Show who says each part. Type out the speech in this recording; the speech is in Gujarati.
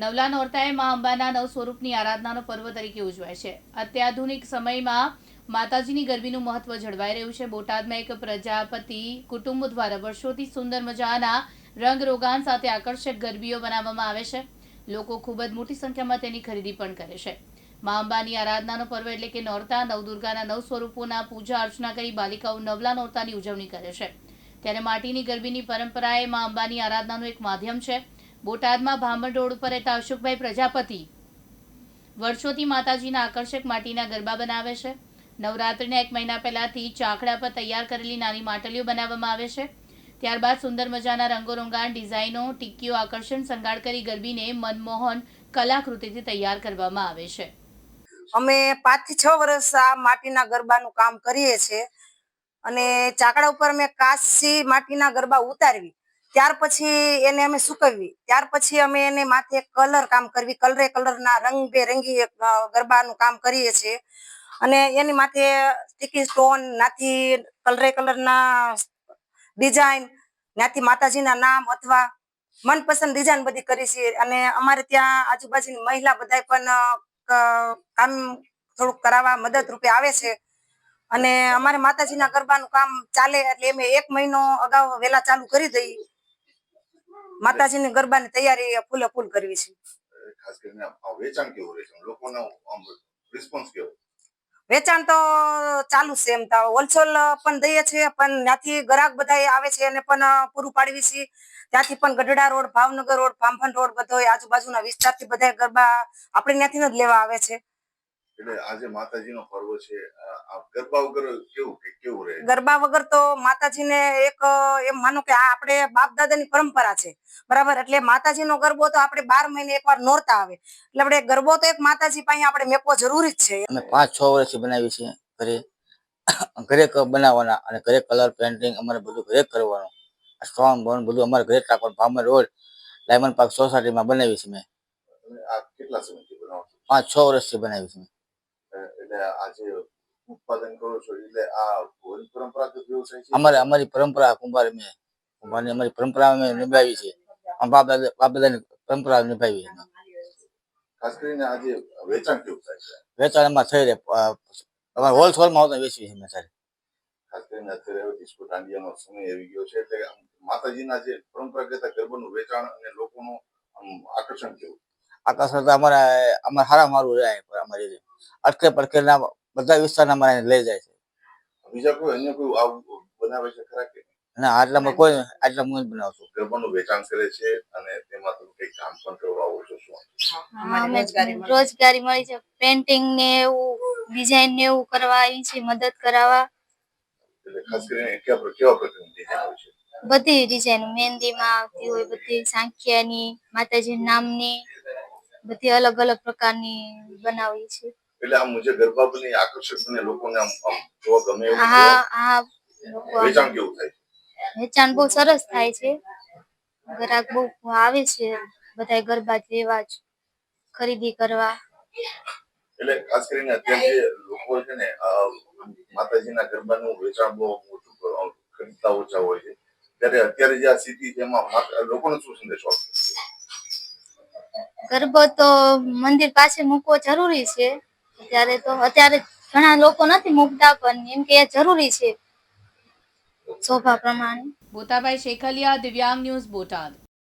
Speaker 1: નવલા નોરતાએ મા અંબાના નવ સ્વરૂપની આરાધનાનો પર્વ તરીકે ઉજવાય છે. અત્યાધુનિક સમયમાં માતાજીની ગરબીનું મહત્વ જળવાઈ રહ્યું છે. બોટાદમાં એક પ્રજાપતિ કુટુંબ દ્વારા વર્ષોથી સુંદર મજાના રંગ રોગાન સાથે આકર્ષક ગરબીઓ બનાવવામાં આવે છે. લોકો ખૂબ જ મોટી સંખ્યામાં તેની ખરીદી પણ કરે છે. મા અંબાની આરાધનાનો પર્વ એટલે કે નોરતા નવદુર્ગાના નવ સ્વરૂપોના પૂજા અર્ચના કરી બાલિકાઓ નવલા નોરતાની ઉજવણી કરે છે. ત્યારે માટીની ગરબીની પરંપરા એ મા અંબાની આરાધનાનું એક માધ્યમ છે. બોટાદમાં ભામર રોડ ઉપર રહેતા અશોકભાઈ પ્રજાપતિ વર્ષોથી માતાજીના આકર્ષક માટીના ગરબા બનાવે છે. નવરાત્રિના એક મહિના પહેલાથી ચાકડા પર તૈયાર કરેલી નાની માટલીઓ બનાવવામાં આવે છે. ત્યારબાદ સુંદર મજાના રંગોરંગાણ ડિઝાઇનો, ટીકીઓ, આકર્ષણ, સંગાળ કરી ગરબીને મનમોહન કલાકૃતિથી તૈયાર કરવામાં આવે છે.
Speaker 2: અમે પાંચથી છ વર્ષ આ માટીના ગરબાનું કામ કરીએ છીએ અને ચાકડા ઉપર અમે કાચી માટીના ગરબા ઉતારવી. ત્યાર પછી એને અમે સુકવવી. ત્યાર પછી અમે એને માથે કલર કામ કરવી. કલરે કલરના રંગબેરંગી ગરબાનું કામ કરીએ છીએ. અને એની માથે સ્ટીકી સ્ટોન નાથી કલરે કલરના ડિઝાઇન નાથી માતાજીના નામ અથવા મનપસંદ ડિઝાઇન બધી કરી છે અને અમારે ત્યાં આજુબાજુની મહિલા બધાય પણ કામ થોડુંક કરાવવા મદદ રૂપે આવે છે. અને અમારે માતાજીના ગરબાનું કામ ચાલે એટલે અમે એક મહિનો અગાઉ વેલા ચાલુ કરી દઈ. માતાજીની ગરબાની તૈયારી ફૂલે ફૂલ કરવી છે.
Speaker 3: ખાસ કરીને આ વેચાણ કેવું રહે છે? લોકોનો આમ રિસ્પોન્સ કેવો?
Speaker 2: વેચાણ તો ચાલુ છે એમ તો. હોલસેલ પણ દઈએ છીએ પણ ત્યાંથી ગ્રાહક બધા આવે છે એને પણ પૂરું પાડવી છીએ ત્યાંથી પણ ગઢડા રોડ ભાવનગર રોડ પામફન રોડ બધો આજુબાજુના વિસ્તારથી બધા ગરબા આપણે ત્યાંથી જ લેવા આવે છે.
Speaker 3: એટલે આજે માતાજીનો પર્વ છે. ગરબા વગર કેવું કે કેવું રહે?
Speaker 2: ગરબા વગર તો માતાજીને એક એમ માનો કે આ આપણે બાપ દાદાની પરંપરા છે. બરાબર? એટલે માતાજીનો ગરબો તો આપણે બાર મહિને એકવાર નોરતા આવે. એટલે આપણે ગરબો તો એક માતાજી પાસે આપણે મેકવો જરૂરી જ છે.
Speaker 4: અમે પાંચ છ વર્ષથી બનાવી છે ઘરે. ઘરે ક- બનાવવાના અને ઘરે કલર પેન્ટિંગ અમારે બધું ઘરે કરવાનું. સ્ટોન બોન બધું અમારે ઘરે રાખવાનું. ભામર રોડ ડાયમંડ પાર્ક સોસાયટીમાં બનાવી છે મેં
Speaker 3: આ કેટલા સમયથી બનાવો છો?
Speaker 4: પાંચ છ વર્ષથી બનાવી છે મેં
Speaker 3: આજે ઉત્પાદન કરો છો એટલે આ પરંપરાગત વ્યવસાય છે
Speaker 4: અમારે અમારી પરંપરા કુંભાર મેં કુંભારની અમારી પરંપરા અમે નિભાવી છે. બાપ દાદા દાદાની પરંપરા નિભાવી છે.
Speaker 3: ખાસ કરીને આજે વેચાણ કેવું થાય છે?
Speaker 4: વેચાણ એમાં થઈ રહે. અમારે હોલસેલમાં આવતા વેચવી છે મેં સારી
Speaker 3: ખાસ કરીને અત્યારે ડિસ્કો દાંડિયાનો સમય આવી ગયો છે એટલે માતાજીના જે પરંપરાગત ગરબાનું વેચાણ અને લોકોનું આકર્ષણ કેવું?
Speaker 4: આકર્ષણ તો અમારા અમારે સારા મારું રહે અમારી અટકે પડકેના બધા વિસ્તારના મારા લઈ જાય છે.
Speaker 3: બીજા કોઈ અન્ય કોઈ આવું બનાવે છે ખરા કે
Speaker 4: અને આટલામાં કોઈ આટલા હું જ બનાવું છું
Speaker 3: ગરબાનું વેચાણ કરે છે અને તેમાં તમે કઈ કામ પણ કરવા છો શું?
Speaker 5: રોજગારી મળી છે પેન્ટિંગ ને એવું ડિઝાઇન ને એવું કરવા આવી છે મદદ કરાવવા.
Speaker 3: એટલે ખાસ કરીને કેવા કેવા પ્રકારની ડિઝાઇન હોય છે?
Speaker 5: બધી ડિઝાઇન મહેંદીમાં આવતી હોય બધી સાંખિયાની માતાજી નામની બધી અલગ અલગ પ્રકારની બનાવી છે
Speaker 3: એટલે આમ મુજબ ગરબા બની આકર્ષક બને લોકોને આમ આમ જોવા ગમે એવું
Speaker 5: હા હા
Speaker 3: વેચાણ કેવું થાય?
Speaker 5: વેચાણ બહુ સરસ થાય છે. ગ્રાહક બહુ આવે છે બધા ગરબા લેવા જ ખરીદી કરવા.
Speaker 3: એટલે ખાસ કરીને અત્યારે જે લોકો છે ને માતાજીના ગરબાનું વેચાણ બહુ મોટું ખરીદતા ઓછા હોય છે. ત્યારે અત્યારે જે આ સ્થિતિ છે એમાં લોકોને શું સંદેશો આપશે?
Speaker 5: ગરબો તો મંદિર પાસે મૂકવો જરૂરી છે. અત્યારે તો, અત્યારે ઘણા લોકો નથી મૂકતા, પણ એમ કે જરૂરી છે. શોભા પ્રમાણે.
Speaker 1: બોતાભાઈ શેખલિયા, દિવ્યાંગ ન્યૂઝ બોટાદ.